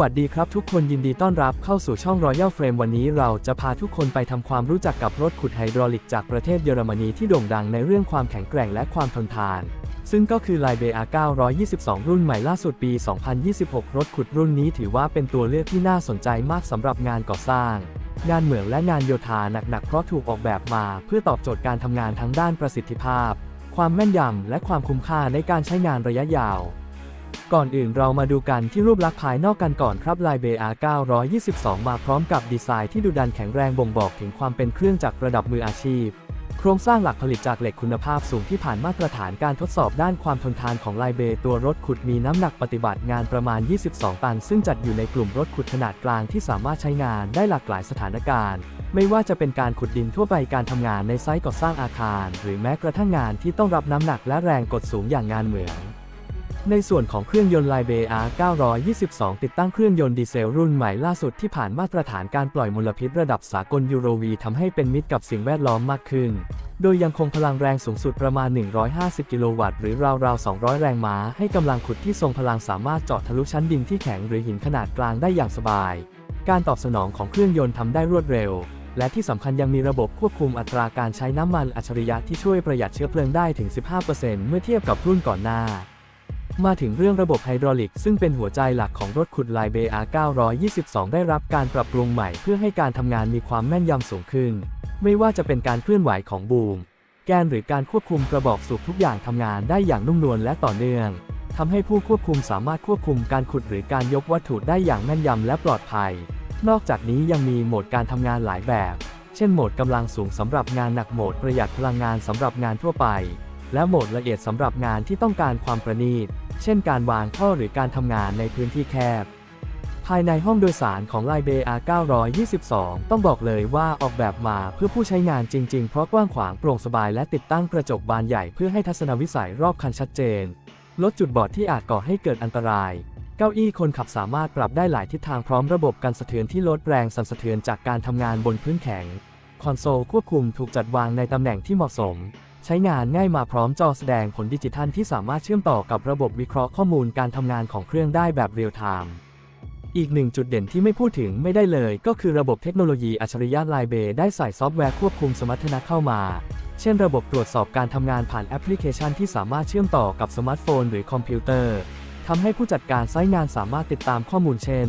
วัสดีครับทุกคนยินดีต้อนรับเข้าสู่ช่อง Royal Frame วันนี้เราจะพาทุกคนไปทำความรู้จักกับรถขุดไฮดรอลิกจากประเทศเยอรมนีที่โด่งดังในเรื่องความแข็งแกร่งและความทนทาน ซึ่งก็คือ l i b e R 922 รุ่นใหม่ล่าสุดปี 2026 รถขุดรุ่นนี้ถือว่าเป็นตัวเลือกที่น่าสนใจมากสำหรับงานก่อสร้าง งานเหมืองและงานโยธาหนักๆเพราะถูกออกแบบมา เพื่อตอบโจทย์การทำงานทั้งด้านประสิทธิภาพ ความแม่นยำและความคุ้มค่าในการใช้งานระยะยาว ก่อนอื่นเรามาดูกันที่รูปลักษณ์ภายนอกกันก่อนครับลายเบอา922 มาพร้อมกับดีไซน์ที่ดุดันแข็งแรงบ่งบอกถึงความเป็นเครื่องจักรระดับมืออาชีพ โครงสร้างหลักผลิตจากเหล็กคุณภาพสูงที่ผ่านมาตรฐานการทดสอบด้านความทนทานของไลเบตัวรถขุดมีน้ำหนักปฏิบัติงานประมาณ 22 ตัน ซึ่งจัดอยู่ในกลุ่มรถขุดขนาดกลางที่สามารถใช้งานได้หลากหลายสถานการณ์ ไม่ว่าจะเป็นการขุดดินทั่วไปการทำงานในไซต์ก่อสร้างอาคาร หรือแม้กระทั่งงานที่ต้องรับน้ำหนักและแรงกดสูงอย่างงานเหมือง ในส่วนของเครื่องยนต์ไลเบ R 922 ติดตั้งเครื่องยนต์ดีเซลรุ่นใหม่ล่าสุดที่ผ่านมาตรฐานการปล่อยมลพิษระดับสากลยูโรวีทำให้เป็นมิตรกับสิ่งแวดล้อมมากขึ้น โดยยังคงพลังแรงสูงสุดประมาณ 150 กิโลวัตต์หรือราวๆ 200 แรงม้า ให้กำลังขุดที่ทรงพลังสามารถเจาะทะลุชั้นดินที่แข็งหรือหินขนาดกลางได้อย่างสบาย การตอบสนองของเครื่องยนต์ทำได้รวดเร็ว และที่สำคัญยังมีระบบควบคุมอัตราการใช้น้ำมันอัจฉริยะที่ช่วยประหยัดเชื้อเพลิงได้ถึง 15%เมื่อเทียบกับรุ่นก่อนหน้า มาถึงเรื่องระบบไฮดรอลิกซึ่งเป็นหัวใจหลักของรถขุดไลเบอา922 ได้รับการปรับปรุงใหม่เพื่อให้การทำงานมีความแม่นยำสูงขึ้น ไม่ว่าจะเป็นการเคลื่อนไหวของบูม แกนหรือการควบคุมกระบอกสูบทุกอย่างทำงานได้อย่างนุ่มนวลและต่อเนื่องทำให้ผู้ควบคุมสามารถควบคุมการขุดหรือการยกวัตถุได้อย่างแม่นยำและปลอดภัย นอกจากนี้ยังมีโหมดการทำงานหลายแบบ เช่นโหมดกำลังสูงสำหรับงานหนักโหมดประหยัดพลังงานสำหรับงานทั่วไป และโหมดละเอียดสำหรับงานที่ต้องการความประณีต เช่นการวางท่อหรือการทำงานในพื้นที่แคบ ภายในห้องโดยสารของ l i b e R 922 ต้องบอกเลยว่าออกแบบมาเพื่อผู้ใช้งานจริงๆ เพราะกว้างขวางโปร่งสบายและติดตั้งกระจกบานใหญ่เพื่อให้ทัศนวิสัยรอบคันชัดเจน ลดจุดบอดที่อาจก่อให้เกิดอันตรายเก้าอี้คนขับสามารถปรับได้หลายทิศทางพร้อมระบบกันสะเทือนที่ลดแรงสั่นสะเทือนจากการทำงานบนพื้นแข็ง คอนโซลควบคุมถูกจัดวางในตำแหน่งที่เหมาะสม ใช้งานง่ายมาพร้อมจอแสดงผลดิจิทัลที่สามารถเชื่อมต่อกับระบบวิเคราะห์ข้อมูลการทำงานของเครื่องได้แบบเรียลไทม์อีกหนึ่งจุดเด่นที่ไม่พูดถึงไม่ได้เลยก็คือระบบเทคโนโลยีอัจฉริยะไลเบได้ใส่ซอฟต์แวร์ควบคุมสมรรถนะเข้ามา เช่นระบบตรวจสอบการทำงานผ่านแอปพลิเคชันที่สามารถเชื่อมต่อกับสมาร์ทโฟนหรือคอมพิวเตอร์ทำให้ผู้จัดการไซต์งานสามารถติดตามข้อมูลเช่น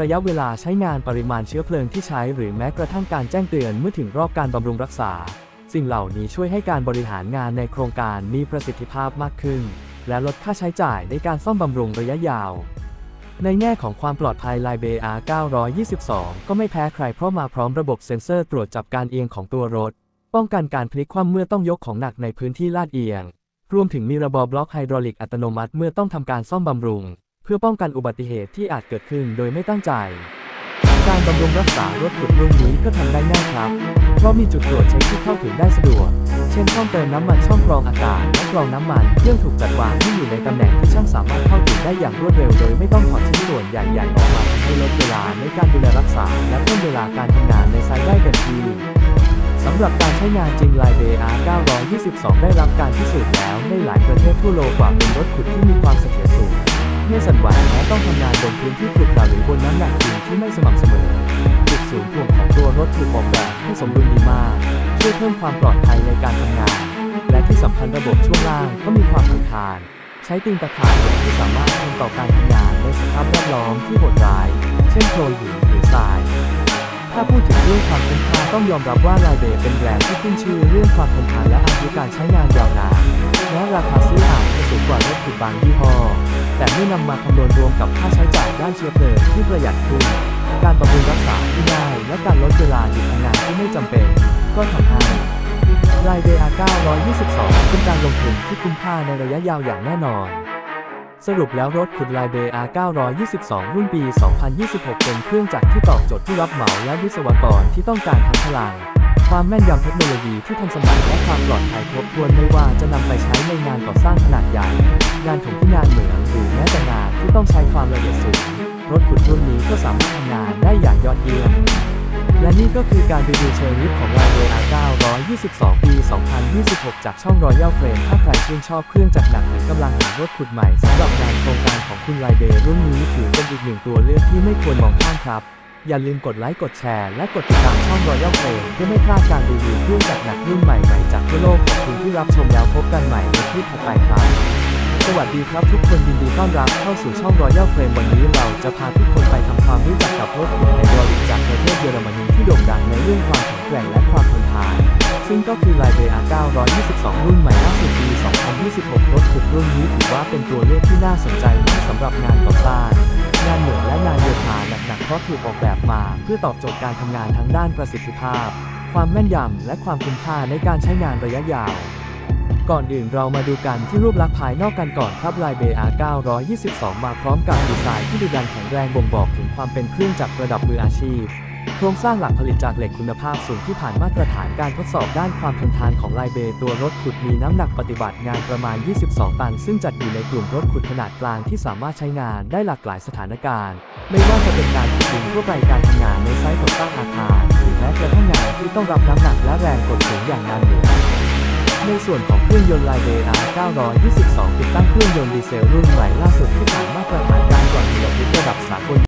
ระยะเวลาใช้งานปริมาณเชื้อเพลิงที่ใช้หรือแม้กระทั่งการแจ้งเตือนเมื่อถึงรอบการบำรุงรักษา สิ่งเหล่านี้ช่วยให้การบริหารงานในโครงการมีประสิทธิภาพมากขึ้น และลดค่าใช้จ่ายในการซ่อมบำรุงระยะยาว ในแง่ของความปลอดภัย l i b e R 922 ก็ไม่แพ้ใครเพราะมาพร้อมระบบเซ็นเซอร์ตรวจจับการเอียงของตัวรถ ป้องกันการพลิกคว่ำเมื่อต้องยกของหนักในพื้นที่ลาดเอียง รวมถึงมีระบบบล็อกไฮดรอลิกอัตโนมัติเมื่อต้องทำการซ่อมบำรุง เพื่อป้องกันอุบัติเหตุที่อาจเกิดขึ้นโดยไม่ตั้งใจ การบำรุงรักษารถขุดรุ่นนี้ก็ทำได้ง่ายครับ เพราะมีจุดตรวจเช็คที่เข้าถึงได้สะดวก เช่นช่องเติมน้ำมันช่องกรองอากาศและกรองน้ำมันเครื่องถูกจัดวางที่อยู่ในตำแหน่งที่ช่างสามารถเข้าถึงได้อย่างรวดเร็วโดยไม่ต้องถอดชิ้นส่วนใหญ่ๆออกมาทำให้ลดเวลาในการดูแลรักษา และเพิ่มเวลาการทำงานในไซต์ได้เต็มที่สำหรับการใช้งานจริง l i b e R 922 ได้รับการพิสูจน์แล้วในหลายประเทศทั่วโลกว่าเป็นรถขุดที่มีความเสถียรสูงไม่สั่นไหวแม้ต้องทำงานบนพื้นที่ขรุขระหรือบนน้ำหนักจริงที่ไม่สม่ำเส รถถูกออกแบบให้สมดุลดีมาก ช่วยเพิ่มความปลอดภัยในการทำงาน และที่สำคัญระบบช่วงล่างก็มีความทนทาน ใช้ตีนตะข่ายที่สามารถทนต่อการทำงานในสภาพแวดล้อมที่โหดร้าย เช่นโคลนหินหรือทรายถ้าพูดถึงเรื่องความคุ้มค่าต้องยอมรับว่าลาเบเป็นแบรนด์ที่ขึ้นชื่อเรื่องความทนทานและอายุการใช้งานยาวนานแม้ราคาซื้ออาจจะสูงกว่ารถขุดบางยี่ห้อแต่เมื่อนำมาคำนวณรวมกับค่าใช้จ่ายด้านเชื้อเพลิงที่ประหยัดขึ้น การบำรุงรักษาที่ง่าย และการลดเวลาหยุดทำงานที่ไม่จำเป็น ก็ทำให้รายเดอา922 เป็นการลงทุนที่คุ้มค่าในระยะยาวอย่างแน่นอน สรุปแล้วรถขุดลายเบอา922 รุ่นปี 2026 เป็นเครื่องจักรที่ตอบโจทย์ผู้รับเหมาและวิศวกรที่ต้องการทั้งพลังความแม่นยำเทคโนโลยีที่ทันสมัยและความปลอดภัยครบถ้วนไม่ว่าจะนำไปใช้ในงานก่อสร้างขนาดใหญ่ งานถมที่งานเหมืองหรือแม้แต่งานที่ต้องใช้ความละเอียดสูง รถขุดรุ่นนี้ก็สามารถทำงานได้อย่างยอดเยี่ยม และนี่ก็คือการรีวิวเชิงลึกของ l i b e r 922 ปี 2026 จากช่อง Royal Frame ถ้าใครชื่นชอบเครื่องจักรหนักหรือกำลังหารถขุดใหม่สำหรับงานโครงการของคุณ l i b e r รุ่นนี้ถือเป็นอีกหนึ่งตัวเลือกที่ไม่ควรมองข้ามครับ อย่าลืมกดไลค์กดแชร์และกดติดตามช่อง Royal Frame เพื่อไม่พลาดการรีวิวเครื่องจักรหนักรุ่นใหม่ๆจากทั่วโลกขอบคุณที่รับชมแล้วพบกันใหม่ในคลิปถัดไปครับ สวัสดีครับทุกคนยินดีต้อนรับเข้าสู่ช่อง Royal Frame วันนี้เราจะพาทุกคนไปทำความรู้จักกับรถขุดไฮดรอลิกจากประเทศเยอรมนีที่โด่งดังในเรื่องความแข็งแกร่งและความทนทาน ซึ่งก็คือ l i b e r 922 รุ่นใหม่ล่าสุดปี 2026 รถขุดรุ่นนี้ถือว่าเป็นตัวเลือกที่น่าสนใจมากสำหรับงานก่อสร้างงานเหมืองและงานโยธาหนักๆเพราะถูกออกแบบมา เพื่อตอบโจทย์การทำงานทั้งด้านประสิทธิภาพ ความแม่นยำและความคุ้มค่าในการใช้งานระยะยาว ก่อนอื่นเรามาดูกันที่รูปลักษณ์ภายนอกกันก่อนครับ l i b e r 922 มาพร้อมกับดีไซน์ที่ดุดันแข็งแรงบ่งบอกถึงความเป็นเครื่องจักรระดับมืออาชีพ โครงสร้างหลักผลิตจากเหล็กคุณภาพสูงที่ผ่านมาตรฐานการทดสอบด้านความทนทานของ l i b e r ตัวรถขุดมีน้ำหนักปฏิบัติงานประมาณ 22 ตัน ซึ่งจัดอยู่ในกลุ่มรถขุดขนาดกลางที่สามารถใช้งานได้หลากหลายสถานการณ์ ไม่ว่าจะเป็นการขุดดินทั่วไปการทำงานในไซต์ก่อสร้างอาคารหรือแม้กระทั่งงานที่ต้องรับน้ำหนักและแรงกดสูงอย่างงานเหนือ ในส่วนของเครื่องยนต์ l i b e r 922 ติดตั้งเครื่องยนต์ดีเซลรุ่นใหม่ล่าสุดที่ผ่านมาตรฐานการก่อนมลพิษระดับสากล